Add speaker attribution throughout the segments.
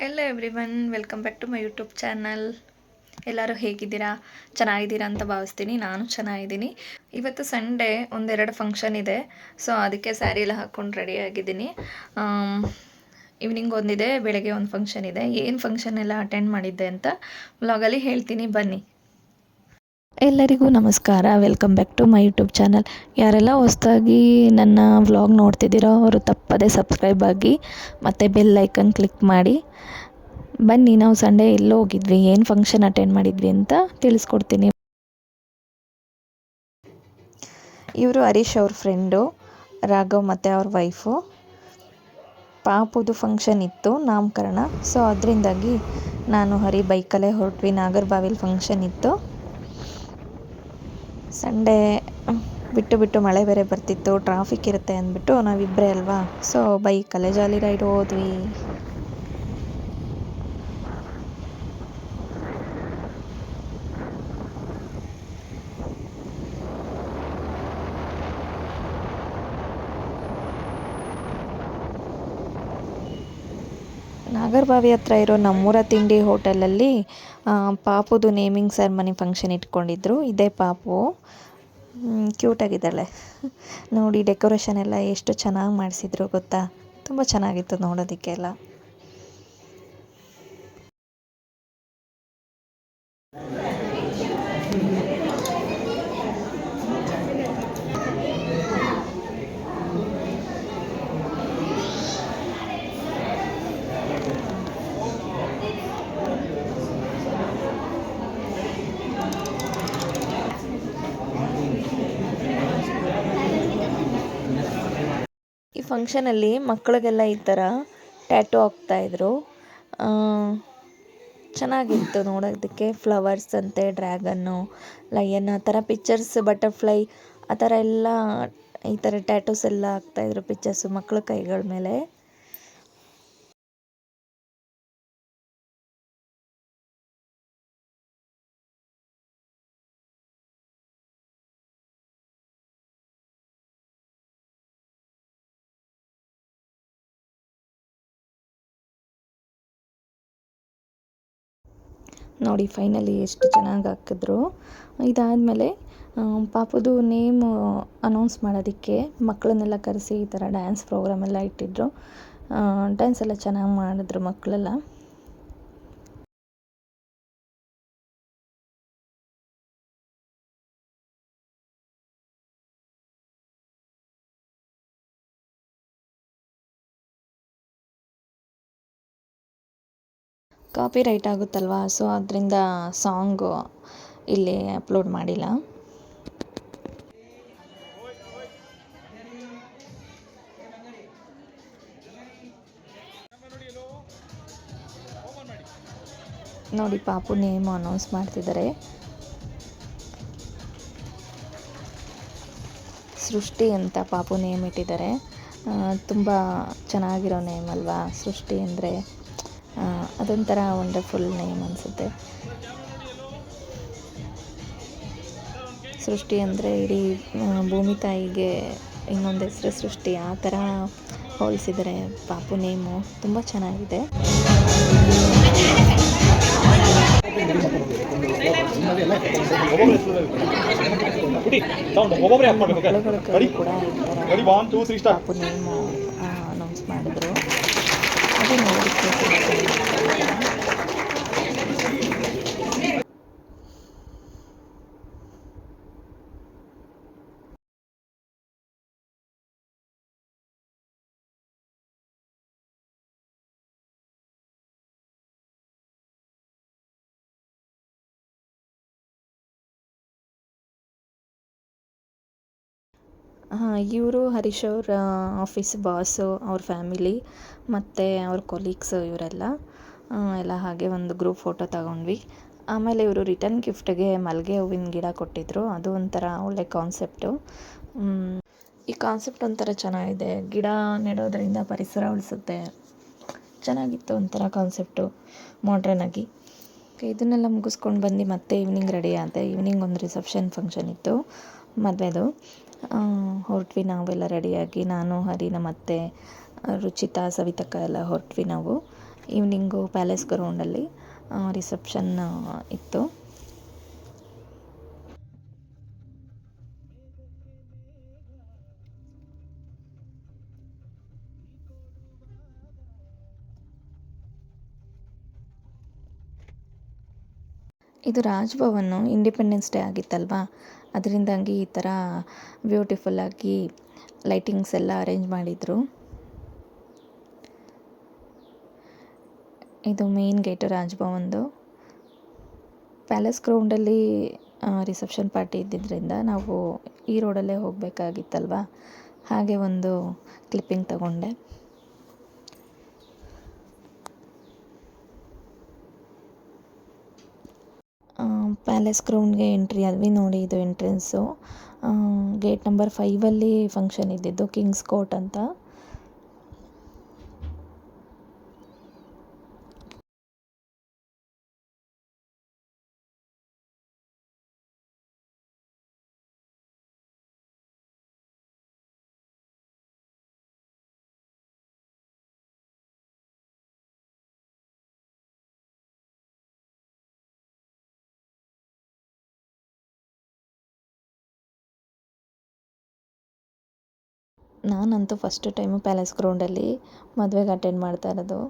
Speaker 1: Hello everyone welcome back to my YouTube channel ಎಲ್ಲರೂ ಹೇಗಿದ್ದೀರಾ? ಚೆನ್ನಾಗಿದ್ದೀರಾ ಅಂತ ಭಾವಿಸ್ತೀನಿ. ನಾನು ಚೆನ್ನಾಗಿದ್ದೀನಿ. ಇವತ್ತು ಸಂಡೇ ಒಂದೆರಡು ಫಂಕ್ಷನ್ ಇದೆ. ಸೊ ಅದಕ್ಕೆ ಸ್ಯಾರಿ ಎಲ್ಲ ಹಾಕ್ಕೊಂಡು ರೆಡಿ ಆಗಿದ್ದೀನಿ. ಈವ್ನಿಂಗ್ ಒಂದಿದೆ, ಬೆಳಗ್ಗೆ ಒಂದು ಫಂಕ್ಷನ್ ಇದೆ. ಏನು ಫಂಕ್ಷನ್ ಎಲ್ಲ ಅಟೆಂಡ್ ಮಾಡಿದ್ದೆ ಅಂತ ವ್ಲಾಗಲ್ಲಿ ಹೇಳ್ತೀನಿ. ಬನ್ನಿ. ಎಲ್ಲರಿಗೂ ನಮಸ್ಕಾರ. Welcome back to my YouTube channel ಯಾರೆಲ್ಲ ಹೊಸದಾಗಿ ನನ್ನ ವ್ಲಾಗ್ ನೋಡ್ತಿದ್ದೀರೋ ಅವರು ತಪ್ಪದೇ ಸಬ್ಸ್ಕ್ರೈಬ್ ಆಗಿ ಮತ್ತು ಬೆಲ್ ಕ್ಲಿಕ್ ಮಾಡಿ. ಬನ್ನಿ, ನಾವು ಸಂಡೇ ಎಲ್ಲೋ ಹೋಗಿದ್ವಿ. ಏನು ಫಂಕ್ಷನ್ ಅಟೆಂಡ್ ಮಾಡಿದ್ವಿ ಅಂತ ತಿಳಿಸ್ಕೊಡ್ತೀನಿ. ಇವರು ಹರೀಶ್ ಅವ್ರ ಫ್ರೆಂಡು ರಾಘವ್ ಮತ್ತು ಅವ್ರ ವೈಫು ಪಾಪುದು ಫಂಕ್ಷನ್ ಇತ್ತು, ನಾಮಕರಣ. ಸೊ ಅದರಿಂದಾಗಿ ನಾನು ಹರಿ ಬೈಕಲ್ಲೇ ಹೊರಟ್ವಿ. ನಾಗರಬಾವಿಲಿ ಫಂಕ್ಷನ್ ಇತ್ತು. ಸಂಡೇ, ಬಿಟ್ಟು ಬಿಟ್ಟು ಮಳೆ ಬೇರೆ ಬರ್ತಿತ್ತು ಟ್ರಾಫಿಕ್ ಇರುತ್ತೆ ಅಂದ್ಬಿಟ್ಟು ನಾವಿಬ್ಬರೇ ಅಲ್ವಾ? ಸೊ ಬೈಕಲ್ಲೇ ಜಾಲಿ ರೈಡ್ ಹೋದ್ವಿ. ನಾಗರಬಾವಿ ಹತ್ರ ಇರೋ ನಮ್ಮೂರ ತಿಂಡಿ ಹೋಟೆಲಲ್ಲಿ ಪಾಪುದು ನೇಮಿಂಗ್ ಸೆರ್ಮನಿ ಫಂಕ್ಷನ್ ಇಟ್ಕೊಂಡಿದ್ರು. ಇದೇ ಪಾಪು. ಕ್ಯೂಟಾಗಿದ್ದಾಳೆ ನೋಡಿ, ಡೆಕೋರೇಷನ್ ಎಲ್ಲ ಎಷ್ಟು ಚೆನ್ನಾಗಿ ಮಾಡಿಸಿದ್ರು ಗೊತ್ತಾ? ತುಂಬ ಚೆನ್ನಾಗಿತ್ತು ನೋಡೋದಕ್ಕೆಲ್ಲ. ಫಂಕ್ಷನಲ್ಲಿ ಮಕ್ಕಳಿಗೆಲ್ಲ ಈ ಥರ ಟ್ಯಾಟು ಹಾಕ್ತಾಯಿದ್ರು ಚೆನ್ನಾಗಿತ್ತು ನೋಡೋದಕ್ಕೆ. ಫ್ಲವರ್ಸ್ ಅಂತೆ ಡ್ರ್ಯಾಗನ್ನು ಲಯನ್ ಆ ಥರ ಪಿಕ್ಚರ್ಸ್ ಬಟರ್ಫ್ಲೈ ಆ ಥರ ಎಲ್ಲ ಈ ಥರ ಟ್ಯಾಟೂಸ್ ಎಲ್ಲ ಹಾಕ್ತಾಯಿದ್ರು ಪಿಕ್ಚರ್ಸು ಮಕ್ಕಳ ಕೈಗಳ ಮೇಲೆ. ನೋಡಿ ಫೈನಲಿ ಎಷ್ಟು ಚೆನ್ನಾಗಿ ಹಾಕಿದ್ರು. ಇದಾದಮೇಲೆ ಪಾಪುದು ನೇಮು ಅನೌನ್ಸ್ ಮಾಡೋದಕ್ಕೆ ಮಕ್ಕಳನ್ನೆಲ್ಲ ಕರೆಸಿ ಈ ಥರ ಡ್ಯಾನ್ಸ್ ಪ್ರೋಗ್ರಾಮೆಲ್ಲ ಇಟ್ಟಿದ್ದರು ಡ್ಯಾನ್ಸ್ ಎಲ್ಲ ಚೆನ್ನಾಗಿ ಮಾಡಿದ್ರು ಮಕ್ಕಳೆಲ್ಲ ಕಾಪಿ ರೈಟ್ ಆಗುತ್ತಲ್ವಾ? ಸೊ ಅದರಿಂದ ಸಾಂಗು ಇಲ್ಲಿ ಅಪ್ಲೋಡ್ ಮಾಡಿಲ್ಲ. ನೋಡಿ, ಪಾಪು ನೇಮ್ ಅನೌನ್ಸ್ ಮಾಡ್ತಿದ್ದಾರೆ ಸೃಷ್ಟಿ ಅಂತ ಪಾಪು ನೇಮ್ ಇಟ್ಟಿದ್ದಾರೆ ತುಂಬ ಚೆನ್ನಾಗಿರೋ ನೇಮ್ ಅಲ್ವಾ? ಸೃಷ್ಟಿ ಅಂದರೆ ಅದೊಂಥರ ವಂಡರ್ಫುಲ್ ನೇಮ್ ಅನಿಸುತ್ತೆ. ಸೃಷ್ಟಿ ಅಂದರೆ ಇಡೀ ಭೂಮಿ ತಾಯಿಗೆ ಇನ್ನೊಂದು ಹೆಸರು ಸೃಷ್ಟಿ. ಆ ಥರ ಹೋಲಿಸಿದರೆ ಪಾಪು ನೇಮು ತುಂಬ ಚೆನ್ನಾಗಿದೆ. ಕೂಡ. ಪಾಪು ನೇಮು. っていってくださ。ಇವರು ಹರೀಶ್ ಅವ್ರ ಆಫೀಸ್ ಬಾಸು ಅವ್ರ ಫ್ಯಾಮಿಲಿ ಮತ್ತು ಅವ್ರ ಕೊಲೀಗ್ಸು ಇವರೆಲ್ಲ ಎಲ್ಲ ಹಾಗೆ ಒಂದು ಗ್ರೂಪ್ ಫೋಟೋ ತಗೊಂಡ್ವಿ. ಆಮೇಲೆ ಇವರು ರಿಟರ್ನ್ ಗಿಫ್ಟ್ಗೆ ಮಲ್ಲಿಗೆ ಹೂವಿನ ಗಿಡ ಕೊಟ್ಟಿದ್ದರು ಅದು ಒಂಥರ ಒಳ್ಳೆ ಕಾನ್ಸೆಪ್ಟು ಈ ಕಾನ್ಸೆಪ್ಟ್ ಒಂಥರ ಚೆನ್ನಾಗಿದೆ. ಗಿಡ ನೆಡೋದ್ರಿಂದ ಪರಿಸರ ಉಳಿಸುತ್ತೆ. ಚೆನ್ನಾಗಿತ್ತು ಒಂಥರ ಕಾನ್ಸೆಪ್ಟು ಮಾಡ್ರನ್ ಆಗಿ. ಇದನ್ನೆಲ್ಲ ಮುಗಿಸ್ಕೊಂಡು ಬಂದು ಮತ್ತೆ ಈವ್ನಿಂಗ್ ರೆಡಿ ಆದೆ. ಈವ್ನಿಂಗ್ ಒಂದು ರಿಸೆಪ್ಷನ್ ಫಂಕ್ಷನ್ ಇತ್ತು, ಮದುವೆದು. ಹೊರಟ್ವಿ ನಾವೆಲ್ಲ ರೆಡಿಯಾಗಿ. ನಾನು ಹರಿ ನಮ್ಮ ಅತ್ತೆ ರುಚಿತಾ, ಸವಿತಕ್ಕ ಎಲ್ಲ ಹೊರಟ್ವಿ ನಾವು. ಈವ್ನಿಂಗು ಪ್ಯಾಲೇಸ್ ಗ್ರೌಂಡಲ್ಲಿ ರಿಸೆಪ್ಷನ್ ಇತ್ತು. ಇದು ರಾಜ್ಭವನ್ ಇಂಡಿಪೆಂಡೆನ್ಸ್ ಡೇ ಆಗಿತ್ತಲ್ವಾ? ಅದರಿಂದಾಗಿ ಈ ಥರ ಬ್ಯೂಟಿಫುಲ್ಲಾಗಿ ಲೈಟಿಂಗ್ಸ್ ಎಲ್ಲ ಅರೇಂಜ್ ಮಾಡಿದರು. ಇದು ಮೇನ್ ಗೇಟು ರಾಜ್ಭವನ್ದು ಪ್ಯಾಲೇಸ್ ಗ್ರೌಂಡಲ್ಲಿ ರಿಸೆಪ್ಷನ್ ಪಾರ್ಟಿ ಇದ್ದಿದ್ದರಿಂದ ನಾವು ಈ ರೋಡಲ್ಲೇ ಹೋಗಬೇಕಾಗಿತ್ತಲ್ವ? ಹಾಗೆ ಒಂದು ಕ್ಲಿಪ್ಪಿಂಗ್ ತಗೊಂಡೆ. ಪ್ಯಾಲೇಸ್ ಗ್ರೌಂಡ್ಗೆ ಎಂಟ್ರಿ ಅಲ್ವಿ ನೋಡಿ ಇದು ಎಂಟ್ರೆನ್ಸು ಗೇಟ್ ನಂಬರ್ ಫೈವಲ್ಲಿ ಫಂಕ್ಷನ್ ಇದ್ದಿದ್ದು ಕಿಂಗ್ಸ್ ಕೋರ್ಟ್ ಅಂತ. ನಾನಂತೂ ಫಸ್ಟ್ ಟೈಮು ಪ್ಯಾಲೇಸ್ ಗ್ರೌಂಡಲ್ಲಿ ಮದುವೆಗೆ ಅಟೆಂಡ್ ಮಾಡ್ತಾ ಇರೋದು.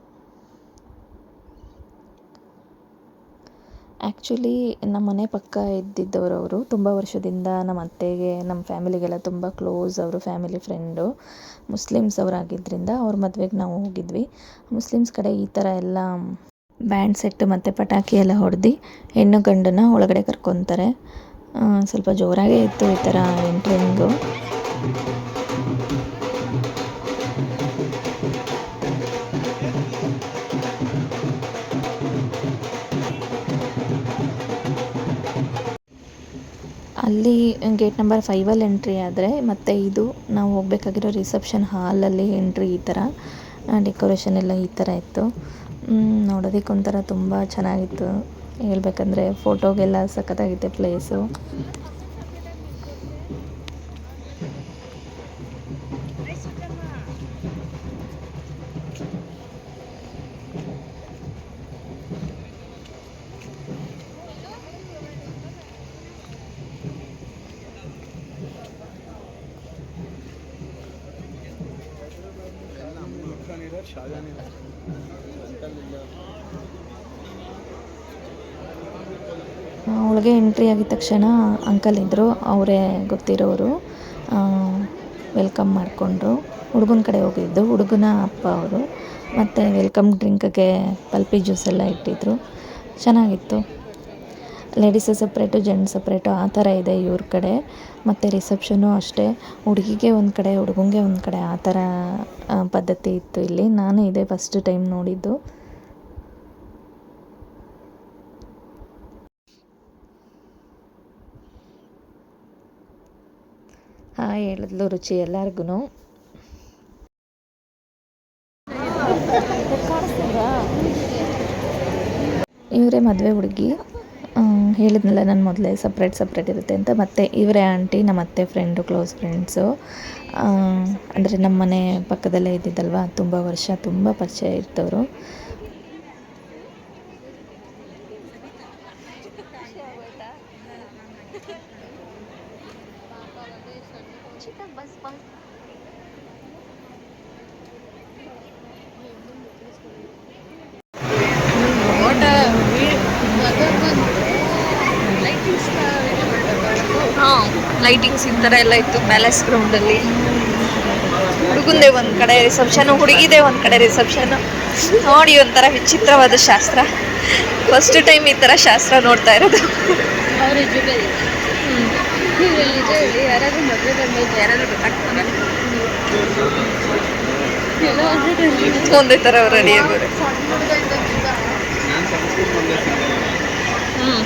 Speaker 1: ಆ್ಯಕ್ಚುಲಿ ನಮ್ಮ ಮನೆ ಪಕ್ಕ ಇದ್ದಿದ್ದವರು ಅವರು, ತುಂಬ ವರ್ಷದಿಂದ ನಮ್ಮ ಅತ್ತೆಗೆ ನಮ್ಮ ಫ್ಯಾಮಿಲಿಗೆಲ್ಲ ತುಂಬ ಕ್ಲೋಸ್ ಅವರು ಫ್ಯಾಮಿಲಿ ಫ್ರೆಂಡು ಮುಸ್ಲಿಮ್ಸ್ ಅವರಾಗಿದ್ದರಿಂದ ಅವ್ರ ಮದುವೆಗೆ ನಾವು ಹೋಗಿದ್ವಿ. ಮುಸ್ಲಿಮ್ಸ್ ಕಡೆ ಈ ಥರ ಎಲ್ಲ ಬ್ಯಾಂಡ್ ಸೆಟ್ಟು ಮತ್ತು ಪಟಾಕಿ ಎಲ್ಲ ಹೊಡೆದು, ಹೆಣ್ಣು ಗಂಡನ ಒಳಗಡೆ ಕರ್ಕೊತಾರೆ. ಸ್ವಲ್ಪ ಜೋರಾಗೇ ಇತ್ತು ಈ ಥರ ಎಂಟ್ರಿಂಗು ಅಲ್ಲಿ ಗೇಟ್ ನಂಬರ್ ಫೈವಲ್ಲಿ ಎಂಟ್ರಿ ಆದರೆ ಮತ್ತೆ ಇದು ನಾವು ಹೋಗಬೇಕಾಗಿರೋ ರಿಸೆಪ್ಷನ್ ಹಾಲಲ್ಲಿ ಎಂಟ್ರಿ ಈ ಥರ ಡೆಕೋರೇಷನ್ ಎಲ್ಲ ಈ ಥರ ಇತ್ತು. ನೋಡೋದಕ್ಕೆ ಒಂಥರ ತುಂಬ ಚೆನ್ನಾಗಿತ್ತು. ಹೇಳ್ಬೇಕಂದ್ರೆ ಫೋಟೋಗೆಲ್ಲ ಸಖತ್ತಾಗಿತ್ತು ಪ್ಲೇಸು ಒಳಗೆ ಎಂಟ್ರಿ ಆಗಿದ ತಕ್ಷಣ ಅಂಕಲ್ ಇದ್ದರು ಅವರೇ ಗೊತ್ತಿರೋರು ವೆಲ್ಕಮ್ ಮಾಡಿಕೊಂಡ್ರು. ಹುಡುಗನ ಕಡೆ ಹೋಗಿದ್ದು, ಹುಡುಗನ ಅಪ್ಪ ಅವರು. ಮತ್ತು ವೆಲ್ಕಮ್ ಡ್ರಿಂಕ್ಗೆ ಪಲ್ಪಿ ಜ್ಯೂಸ್ ಎಲ್ಲ ಇಟ್ಟಿದ್ರು. ಚೆನ್ನಾಗಿತ್ತು. ಲೇಡೀಸು ಸಪ್ರೇಟು ಜೆಂಟ್ಸ್ ಸಪ್ರೇಟು ಆ ಥರ ಇದೆ ಇವ್ರ ಕಡೆ. ಮತ್ತು ರಿಸೆಪ್ಷನು ಅಷ್ಟೇ. ಹುಡುಗಿಗೆ ಒಂದು ಕಡೆ ಹುಡುಗಂಗೆ ಒಂದು ಕಡೆ ಆ ಥರ ಪದ್ಧತಿ ಇತ್ತು ಇಲ್ಲಿ. ನಾನು ಇದೇ ಫಸ್ಟ್ ಟೈಮ್ ನೋಡಿದ್ದು. ಹೇಳಿದ್ಲು ರುಚಿ ಎಲ್ಲರಿಗೂ ಇವರೇ ಮದುವೆ ಹುಡುಗಿ. ಹೇಳಿದ್ನಲ್ಲ ನಾನು ಮೊದಲೇ ಸಪ್ರೇಟ್ ಸಪ್ರೇಟ್ ಇರುತ್ತೆ ಅಂತ. ಮತ್ತೆ ಇವರೇ ಆಂಟಿ ನಮ್ಮ ಅತ್ತೆ ಫ್ರೆಂಡು ಕ್ಲೋಸ್ ಫ್ರೆಂಡ್ಸು ಅಂದರೆ ನಮ್ಮ ಮನೆ ಪಕ್ಕದಲ್ಲೇ ಇದ್ದಿದ್ದಲ್ವ? ತುಂಬ ವರ್ಷ, ತುಂಬ ಪರಿಚಯ ಇರ್ತವರು.
Speaker 2: ಹಾಂ ಲೈಟಿಂಗ್ಸ್ ಈ ಥರ ಎಲ್ಲ ಇತ್ತು ಪ್ಯಾಲೇಸ್ ಗ್ರೌಂಡಲ್ಲಿ ಹುಡುಗಂದೇ ಒಂದು ಕಡೆ ರಿಸೆಪ್ಷನ್ ಹುಡುಗಿದೆ ಒಂದು ಕಡೆ ರಿಸೆಪ್ಷನ್ ನೋಡಿ ಒಂಥರ ವಿಚಿತ್ರವಾದ ಶಾಸ್ತ್ರ. ಫಸ್ಟ್ ಟೈಮ್ ಈ ಥರ ಶಾಸ್ತ್ರ ನೋಡ್ತಾ ಇರೋದು. ಒಂದೇ ಥರ ರೆಡಿ ಆಗೋರು ಹ್ಞೂ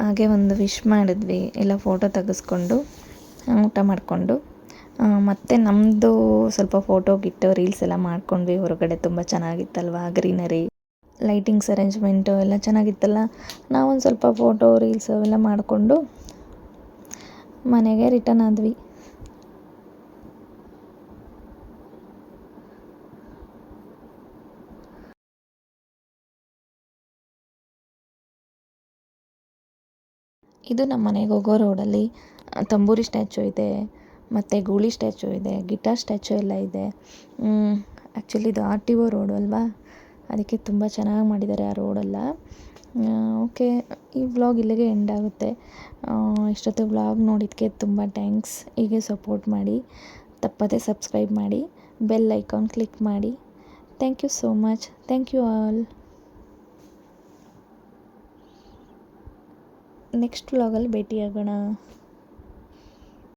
Speaker 1: ಹಾಗೆ ಒಂದು ವಿಶ್ ಮಾಡಿದ್ವಿ. ಎಲ್ಲ ಫೋಟೋ ತೆಗೆಸ್ಕೊಂಡು ಊಟ ಮಾಡಿಕೊಂಡು. ಮತ್ತು ನಮ್ಮದು ಸ್ವಲ್ಪ ಫೋಟೋ ಗಿಟ್ಟು ರೀಲ್ಸ್ ಎಲ್ಲ ಮಾಡ್ಕೊಂಡ್ವಿ. ಹೊರಗಡೆ ತುಂಬ ಚೆನ್ನಾಗಿತ್ತಲ್ವ ಗ್ರೀನರಿ ಲೈಟಿಂಗ್ಸ್ ಅರೇಂಜ್ಮೆಂಟು ಎಲ್ಲ ಚೆನ್ನಾಗಿತ್ತಲ್ಲ. ನಾವೊಂದು ಸ್ವಲ್ಪ ಫೋಟೋ ರೀಲ್ಸ್ ಅವೆಲ್ಲ ಮಾಡಿಕೊಂಡು ಮನೆಗೆ ರಿಟರ್ನ್ ಆದ್ವಿ. ಇದು ನಮ್ಮ ಮನೆಗೆ ಹೋಗೋ ರೋಡಲ್ಲಿ ತಂಬೂರಿ ಸ್ಟ್ಯಾಚು ಇದೆ. ಮತ್ತು ಗೂಳಿ ಸ್ಟ್ಯಾಚು ಇದೆ, ಗಿಟಾರ್ ಸ್ಟ್ಯಾಚು ಎಲ್ಲ ಇದೆ. ಆ್ಯಕ್ಚುಲಿ ಇದು ಆರ್ ಟಿ ಒ ರೋಡು ಅಲ್ವಾ? ಅದಕ್ಕೆ ತುಂಬ ಚೆನ್ನಾಗಿ ಮಾಡಿದ್ದಾರೆ ಆ ರೋಡೆಲ್ಲ ಓಕೆ ಈ ವ್ಲಾಗ್ ಇಲ್ಲಿಗೆ ಎಂಡ್ ಆಗುತ್ತೆ. ಇಷ್ಟೊತ್ತು ವ್ಲಾಗ್ ನೋಡಿದ್ದಕ್ಕೆ ತುಂಬ ಥ್ಯಾಂಕ್ಸ್ ಹೀಗೆ ಸಪೋರ್ಟ್ ಮಾಡಿ, ತಪ್ಪದೇ ಸಬ್ಸ್ಕ್ರೈಬ್ ಮಾಡಿ ಬೆಲ್ ಐಕಾನ್ ಕ್ಲಿಕ್ ಮಾಡಿ. Thank you so much thank you all next ವ್ಲಾಗಲ್ಲಿ ಭೇಟಿಯಾಗೋಣ.